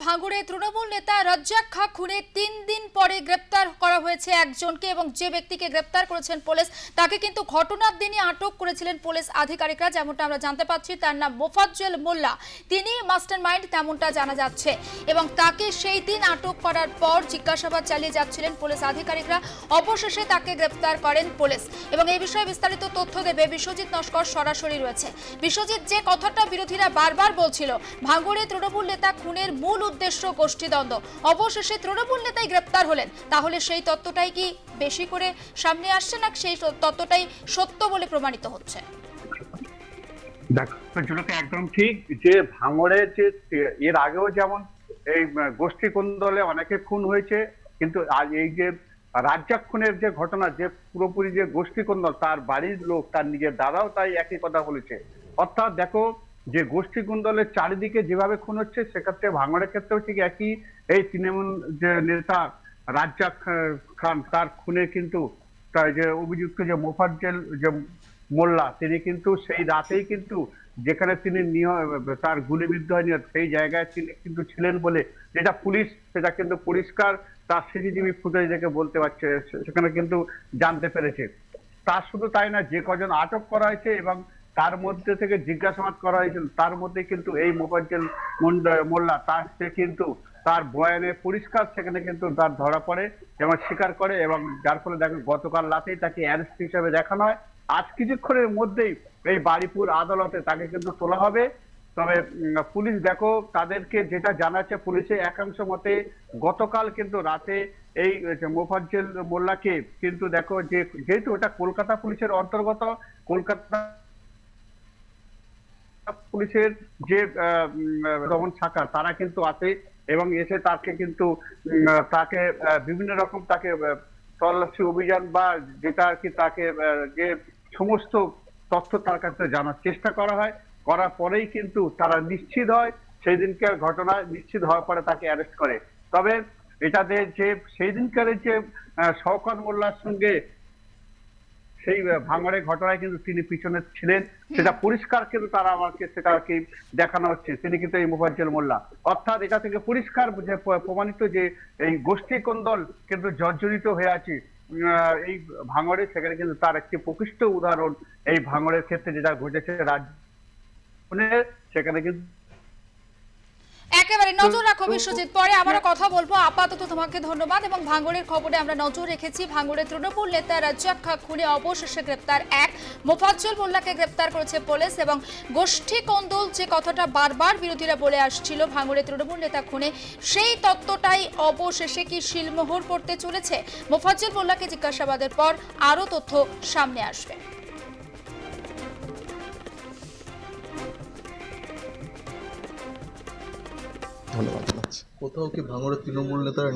ভাঙড়ে তৃণমূল নেতা রাজ্জাক খা খুনে তিন দিন পরে গ্রেপ্তার করা হয়েছে একজনকে এবং যে ব্যক্তিকে গ্রেপ্তার করেছেন পুলিশ, তাকে কিন্তু ঘটনার দিনই আটক করেছিলেন পুলিশ আধিকারিকরা, যেমনটা আমরা জানতে পাচ্ছি তার নাম মোফাজ্জল মোল্লা। তিনি মাস্টার মাইন্ড তেমনটা জানা যাচ্ছে এবং তাকে সেই দিন আটক করার পর জিজ্ঞাসাবাদ চালিয়ে যাচ্ছিলেন পুলিশ আধিকারিকরা। অবশেষে তাকে গ্রেপ্তার করেন পুলিশ এবং এই বিষয়ে বিস্তারিত তথ্য দেবে বিশ্বজিৎ নস্কর, সরাসরি রয়েছে। বিশ্বজিৎ, যে কথাটা বিরোধীরা বারবার বলছিল, ভাঙড়ে তৃণমূল নেতা খুনের মূল উদ্দেশ্য গোষ্ঠীদ্বন্দ্ব। অবশেষে তৃণমূল নেতাই গ্রেপ্তার হলেন। তাহলে সেই তত্ত্বটাই কি বেশি করে সামনে আসছে না সেই তত্ত্বটাই সত্য বলে প্রমাণিত হচ্ছে? একদম ঠিক যে ভাঙড়ে যে এর আগেও যেমন এই গোষ্ঠী কোন্দলে অনেকে খুন হয়েছে, কিন্তু এই যে রাজ্জাক খুনের যে ঘটনা, যে পুরোপুরি যে গোষ্ঠী কোন্দল তার বাড়ির লোক, তার নিজের দাদাও তাই একই কথা বলেছে। অর্থাৎ দেখো যে গোষ্ঠী কুন্দলের চারিদিকে যেভাবে খুন হচ্ছে, সেক্ষেত্রে ভাঙড়ের ক্ষেত্রেও ঠিক একই এই তৃণমূল যে নেতা রাজ্জাক খান, তার খুনে কিন্তু তার যে অভিযুক্ত যে মোফাজ্জেল, যে মোল্লা, তিনি কিন্তু সেই রাতেই কিন্তু যেখানে তিনি তার গুলিবিদ্ধ হয়নি, সেই জায়গায় তিনি কিন্তু ছিলেন বলে যেটা পুলিশ, সেটা কিন্তু পরিষ্কার, তার সিসিটিভি ফুটেজ দেখে বলতে পারছে সেখানে কিন্তু জানতে পেরেছে। তার শুধু তাই না, যে কজন আটক করা হয়েছে এবং তার মধ্যে থেকে জিজ্ঞাসাবাদ করা হয়েছিল। তার মধ্যে কিন্তু এই মোফাজ্জল মোল্লা, তার সে কিন্তু তার বয়ানে পরিষ্কার সেখানে কিন্তু তার ধরা পড়ে এবং স্বীকার করে এবং যার ফলে দেখো গতকাল রাতেই তাকে অ্যারেস্ট হিসেবে দেখানো হয়। আজ কিছুক্ষণের মধ্যেই এই বাড়িপুর আদালতে তাকে কিন্তু তোলা হবে। তবে পুলিশ দেখো, তাদেরকে যেটা জানাচ্ছে পুলিশের একাংশ মতে গতকাল কিন্তু রাতে এই মোফাজ্জেল মোল্লাকে কিন্তু দেখো যে, যেহেতু ওটা কলকাতা পুলিশের অন্তর্গত, কলকাতা পুলিশের যে দমন শাখা, তারা কিন্তু আছে এবং এসে তাকে কিন্তু তাকে বিভিন্ন রকম তাকে তল্লাশি অভিযান বা যেটা আর কি তাকে যে সমস্ত তথ্য তার কাছে জানার চেষ্টা করা হয়। করার পরেই কিন্তু তারা নিশ্চিত হয় সেই দিনকার ঘটনা নিশ্চিত হওয়ার পরে তাকে অ্যারেস্ট করে। তবে এটাতে যে সেই দিনকার যে শওকত মোল্লার সঙ্গে সেই ভাঙড়ের ঘটনায় কিন্তু তিনি পিছনে ছিলেন। সেটা পরিষ্কার কিন্তু তারা আমাকে সেটা আর কি দেখানো হচ্ছে। তিনি কিন্তু এই মোফাজ্জল মোল্লা। অর্থাৎ এটা থেকে পরিষ্কার প্রমাণিত যে এই গোষ্ঠী কোন্দল কিন্তু জর্জরিত হয়ে আছে। এই ভাঙড়ে সেখানে কিন্তু তার একটি প্রকৃষ্ট উদাহরণ এই ভাঙড়ের ক্ষেত্রে যেটা ঘটেছে রাজ্য সেখানে কিন্তু নজর রাখো বিশ্বজিৎ। পরে আবারও কথা বলব। আপাতত তোমাকে ধন্যবাদ এবং ভাঙড়ের খবরে আমরা নজর রেখেছি। ভাঙড়ের তৃণমূল নেতা রাজ্জাক খা খুনে অবশেষে গ্রেপ্তার এক। মোফাজ্জল মোল্লাকে গ্রেপ্তার করেছে পুলিশ এবং গোষ্ঠী কন্দল যে কথাটা বারবার বিরোধীরা বলে আসছিল ভাঙড়ের তৃণমূল নেতা খুনে, সেই তত্ত্বটাই অবশেষে কি শিলমোহর পড়তে চলেছে? মোফাজ্জল মোল্লাকে জিজ্ঞাসাবাদের পর আরও তথ্য সামনে আসবে। ধন্যবাদ জানাচ্ছি। কোথাও কি ভাঙড়ের তৃণমূল নেতারা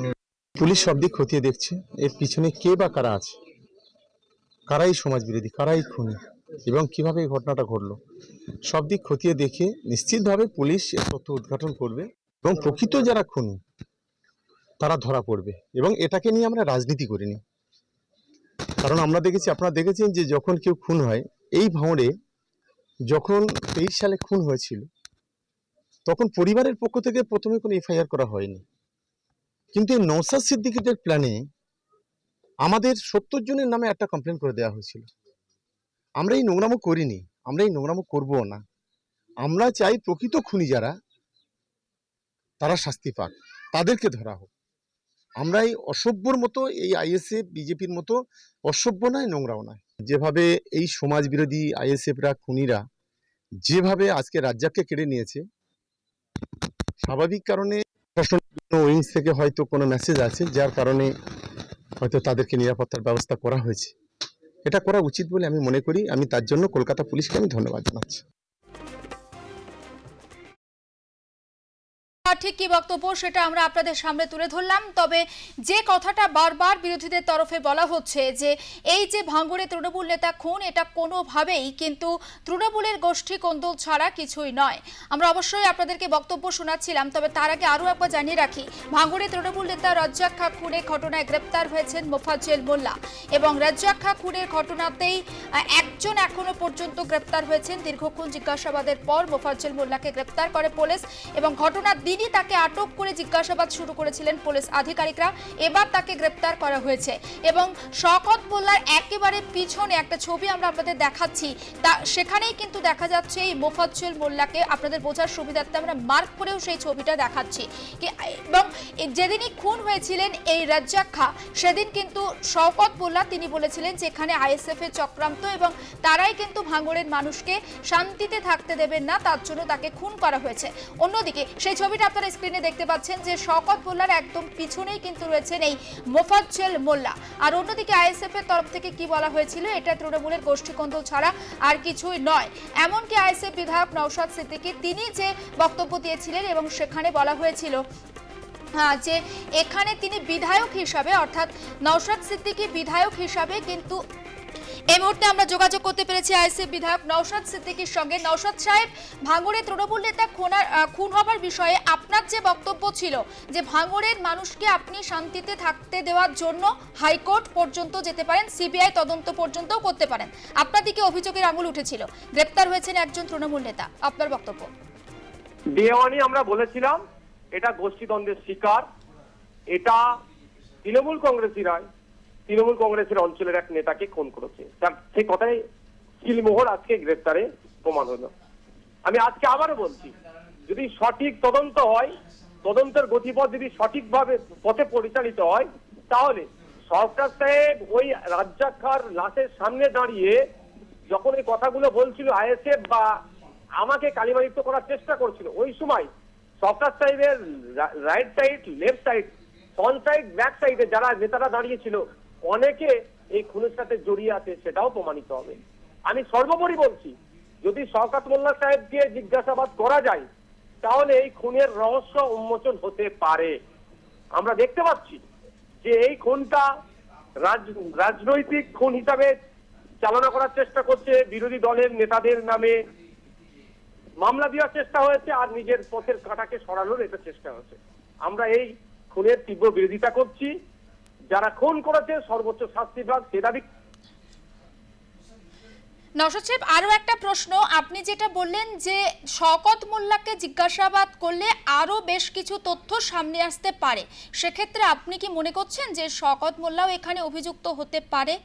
পুলিশ সব দিক খতিয়ে দেখছে এর পিছনে কে বা কারা আছে? কারাই সমাজ বিরোধী কারাই খুনি এবং কীভাবে এই ঘটনাটা ঘটলো? সব দিক খতিয়ে দেখে নিশ্চিতভাবে পুলিশ তথ্য উদ্ঘাটন করবে এবং প্রকৃত যারা খুনি তারা ধরা পড়বে এবং এটাকে নিয়ে আমরা রাজনীতি করিনি। কারণ আমরা দেখেছি আপনারা দেখেছেন যে যখন কেউ খুন হয় এই ভাঁড়ে যখন তেইশ সালে খুন হয়েছিল তখন পরিবারের পক্ষ থেকে প্রথমে কোনো এফআইআর করা হয়নি। কিন্তু এই নৌসাদ সিদ্দিকিদের প্ল্যানে আমাদের সত্তর জনের নামে একটা কমপ্লেন করে দেওয়া হয়েছিল। আমরা এই নোংরামো করিনি, আমরা এই নোংরামো করব না। আমরা চাই প্রকৃত খুনি যারা, তারা শাস্তি পাক, তাদেরকে ধরা হোক। আমরা এই অসভ্যর মতো, এই আইএসএফ, বিজেপির মতো অসভ্য নয়, নোংরাও নয়। যেভাবে এই সমাজ বিরোধী আইএসএফরা, খুনিরা, যেভাবে আজকে রাজ্জাককে কেড়ে নিয়েছে স্বাভাবিক কারণে উইংস থেকে হয়তো কোনো মেসেজ আছে, যার কারণে হয়তো তাদেরকে নিরাপত্তার ব্যবস্থা করা হয়েছে। এটা করা উচিত বলে আমি মনে করি। আমি তার জন্য কলকাতা পুলিশকে আমি ধন্যবাদ জানাচ্ছি। ঠিক কি বক্তব্য সেটা আমরা আপনাদের সামনে তুলে ধরলাম। তবে যে কথাটা বারবার বিরোধীদের তরফে বলা হচ্ছে যে এই যে ভাঙ্গুরে তৃণমূল নেতা খুন, এটা কোনোভাবেই কিন্তু তৃণমূলের গোষ্ঠী কোন্দল ছাড়া কিছুই নয়। আমরা অবশ্যই আপনাদেরকে বক্তব্য শোনাচ্ছিলাম, তবে তার আগে আরও একবার জানিয়ে রাখি ভাঙ্গুরে তৃণমূল নেতা রাজ্জাক খুনে ঘটনায় গ্রেপ্তার হয়েছেন মোফাজ্জেল মোল্লা এবং রাজ্জাক খুনের ঘটনাতেই একজন এখনও পর্যন্ত গ্রেপ্তার হয়েছেন। দীর্ঘক্ষণ জিজ্ঞাসাবাদের পর মোফাজ্জেল মোল্লাকে গ্রেপ্তার করে পুলিশ এবং ঘটনার দিন তিনি তাকে আটক করে জিজ্ঞাসাবাদ শুরু করেছিলেন পুলিশ আধিকারিকরা। এবার তাকে গ্রেপ্তার করা হয়েছে এবং শকত মোল্লার একেবারে পিছনে একটা ছবি আমরা আপনাদের দেখাচ্ছি। তা সেখানেই কিন্তু দেখা যাচ্ছে এই মোফাজ্জল মোল্লাকে আপনাদের বোঝার সুবিধার্থে আমরা মার্ক করেও সেই ছবিটা দেখাচ্ছি। এবং যেদিনই খুন হয়েছিলেন এই রাজ্জাক খা, সেদিন কিন্তু শওকত মোল্লা তিনি বলেছিলেন যে এখানে আইএসএফ এর চক্রান্ত এবং তারাই কিন্তু ভাঙড়ের মানুষকে শান্তিতে থাকতে দেবেন না, তার জন্য তাকে খুন করা হয়েছে। অন্যদিকে সেই ছবিটা আপনারা স্ক্রিনে দেখতে পাচ্ছেন যে শকত মোল্লার একদম পিছনেই কিন্তু রয়েছেন এই মোফাজ্জল মোল্লা। আর অন্যদিকে আইএসএফ এর তরফ থেকে কি বলা হয়েছিল এটা তৃণমূলের গোষ্ঠীকন্দল ছাড়া আর কিছুই নয়। এমনকি আইএসএফ বিধায়ক নওশাদ সিদ্দিকী তিনি যে বক্তব্য দিয়েছিলেন এবং সেখানে বলা হয়েছিল হ্যাঁ, যে এখানে তিনি বিধায়ক হিসাবে অর্থাৎ নওশাদ সিদ্দিকী বিধায়ক হিসাবে কিন্তু এই মুহূর্তে আমরা যোগাযোগ করতে পেরেছি আইএসএফ বিধায়ক নওশাদ সিদ্দিকীর সঙ্গে। নওশাদ সাহেব, ভাঙড়ে তৃণমূল নেতা খুনার খুন হবার বিষয়ে আপনার যে বক্তব্য ছিল যে ভাঙড়ের মানুষকে আপনি শান্তিতে থাকতে দেওয়ার জন্য হাইকোর্ট পর্যন্ত যেতে পারেন, সিবিআই তদন্ত পর্যন্তও করতে পারেন। আপনার দিকে অভিযোগের আঙুল উঠেছিল। গ্রেপ্তার হয়েছেন একজন তৃণমূল নেতা। আপনার বক্তব্য? দেওয়ানি আমরা বলেছিলাম, এটা গোষ্ঠীদ্বন্দ্বের শিকার। এটা তৃণমূল কংগ্রেসীরাই তৃণমূল কংগ্রেসের অঞ্চলের এক নেতাকে খুন করেছে। তার সেই কথাই শিলমোহর আজকে গ্রেপ্তারে প্রমাণ হলো। আমি আজকে আবারও বলছি, যদি সঠিক তদন্ত হয়, তদন্তের গতিপথ যদি সঠিকভাবে পথে পরিচালিত হয়, তাহলে সরকার সাহেব ওই রাজ্জাকার লাশের সামনে দাঁড়িয়ে যখন এই কথাগুলো বলছিল আইএসএফ বা আমাকে কালিমালিপ্ত করার চেষ্টা করছিল, ওই সময় সরকার সাহেবের right side left side front side back সাইডে যারা নেতারা দাঁড়িয়েছিল অনেকে এই খুনের সাথে জড়িয়ে আছে, সেটাও প্রমাণিত হবে। আমি সর্বোপরি বলছি, যদি শওকাত মোল্লা সাহেবকে জিজ্ঞাসাবাদ করা যায়, তাহলে এই খুনের রহস্য উন্মোচন হতে পারে। আমরা দেখতে পাচ্ছি যে এই খুনটা রাজ- রাজনৈতিক খুন হিসাবে চালনা করার চেষ্টা করছে, বিরোধী দলের নেতাদের নামে মামলা দেওয়ার চেষ্টা হয়েছে, আর নিজের পথের কাঁটাকে সরানোর এটা চেষ্টা হয়েছে। আমরা এই খুনের তীব্র বিরোধিতা করছি। যারা খুন করেছে, সর্বোচ্চ শাস্তি পাক সে দাবি সাহেব আরও একটা প্রশ্ন। আপনি যেটা বললেন যে শওকত মোল্লাকে জিজ্ঞাসাবাদ করলে আরও বেশ কিছু তথ্য সামনে আসতে পারে। সেক্ষেত্রে আপনি কি মনে করছেন যে শকত মোল্লাও এখানে অভিযুক্ত হতে পারে?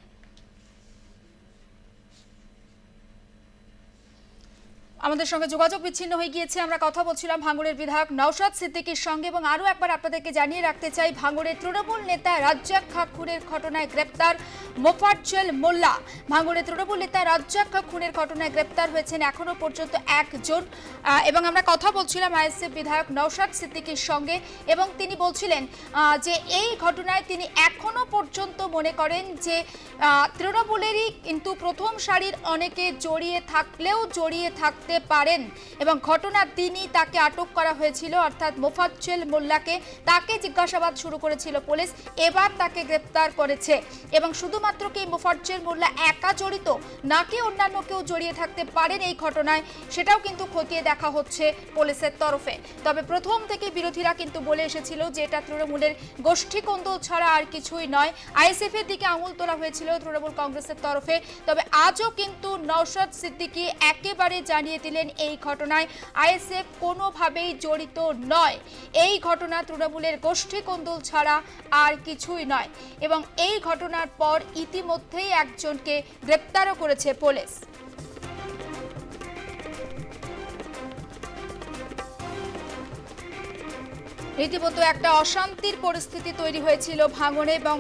আমাদের সঙ্গে যোগাযোগ বিচ্ছিন্ন হয়ে গিয়েছে। আমরা কথা বলছিলাম ভাঙড়ের বিধায়ক নওশাদ সিদ্দিকীর সঙ্গে এবং আরও একবার আপনাদেরকে জানিয়ে রাখতে চাই ভাঙড়ের তৃণমূল নেতা রাজ্জাক খা খুনের ঘটনায় গ্রেপ্তার মোফাজ্জল মোল্লা। ভাঙড়ের তৃণমূল নেতা রাজ্জাক খা খুনের ঘটনায় গ্রেপ্তার হয়েছেন এখনও পর্যন্ত একজন। এবং আমরা কথা বলছিলাম আইএসএফ বিধায়ক নওশাদ সিদ্দিকির সঙ্গে এবং তিনি বলছিলেন যে এই ঘটনায় তিনি এখনও পর্যন্ত মনে করেন যে তৃণমূলেরই কিন্তু প্রথম সারির অনেকে জড়িয়ে থাকলেও জড়িয়ে থাকতে পারেন এবং ঘটনার দিনই তাকে আটক করা হয়েছিল, অর্থাৎ মোফাজ্জল মোল্লাকে তাকে জিজ্ঞাসাবাদ শুরু করেছিল পুলিশ, এবার তাকে গ্রেপ্তার করেছে। এবং শুধুমাত্র কি মোফাজ্জল মোল্লা একা জড়িত, নাকি অন্যান্য কেউ জড়িয়ে থাকতে পারেন এই ঘটনায়, সেটাও কিন্তু খতিয়ে দেখা হচ্ছে পুলিশের তরফে। তবে প্রথম থেকে বিরোধীরা কিন্তু বলে এসেছিল যে এটা তৃণমূলের গোষ্ঠী কোন্দল ছাড়া আর কিছুই নয়। আইএসএফ এর দিকে আঙুল তোলা হয়েছিল তৃণমূল কংগ্রেসের তরফে। তবে আজও কিন্তু নওশাদ সিদ্দিকী একেবারে জানিয়ে দিলেন এই ঘটনায় আইএসএফ কোনোভাবেই জড়িত নয়। এই ঘটনা তৃণমূলের গোষ্ঠী কোন্দল ছাড়া আর কিছুই নয় এবং এই ঘটনার পর ইতিমধ্যেই একজনকে গ্রেপ্তারও করেছে পুলিশ। রীতিমতো একটা অশান্তির পরিস্থিতি তৈরি হয়েছিল ভাঙনে এবং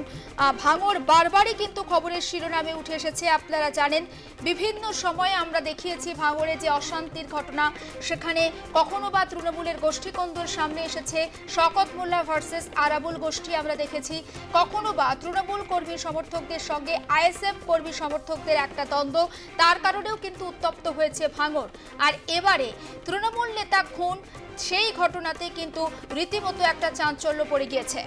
ভাঙর বারবারই কিন্তু খবরের শিরোনামে উঠে এসেছে। আপনারা জানেন, বিভিন্ন সময়ে আমরা দেখিয়েছি ভাঙরে যে অশান্তির ঘটনা। সেখানে কখনো বা তৃণমূলের গোষ্ঠীকন্দর সামনে এসেছে। শকত মোল্লা ভার্সেস আরাবুল গোষ্ঠী আমরা দেখেছি। কখনো বা তৃণমূল কর্মী সমর্থকদের সঙ্গে আইএসএফ কর্মী সমর্থকদের একটা দ্বন্দ্ব। তার কারণেও কিন্তু উত্তপ্ত হয়েছে ভাঙর। আর এবারে তৃণমূল নেতা খুন সেই ঘটনাতে কিন্তু রীতিমতো একটা চাঞ্চল্য পড়ে গিয়েছে।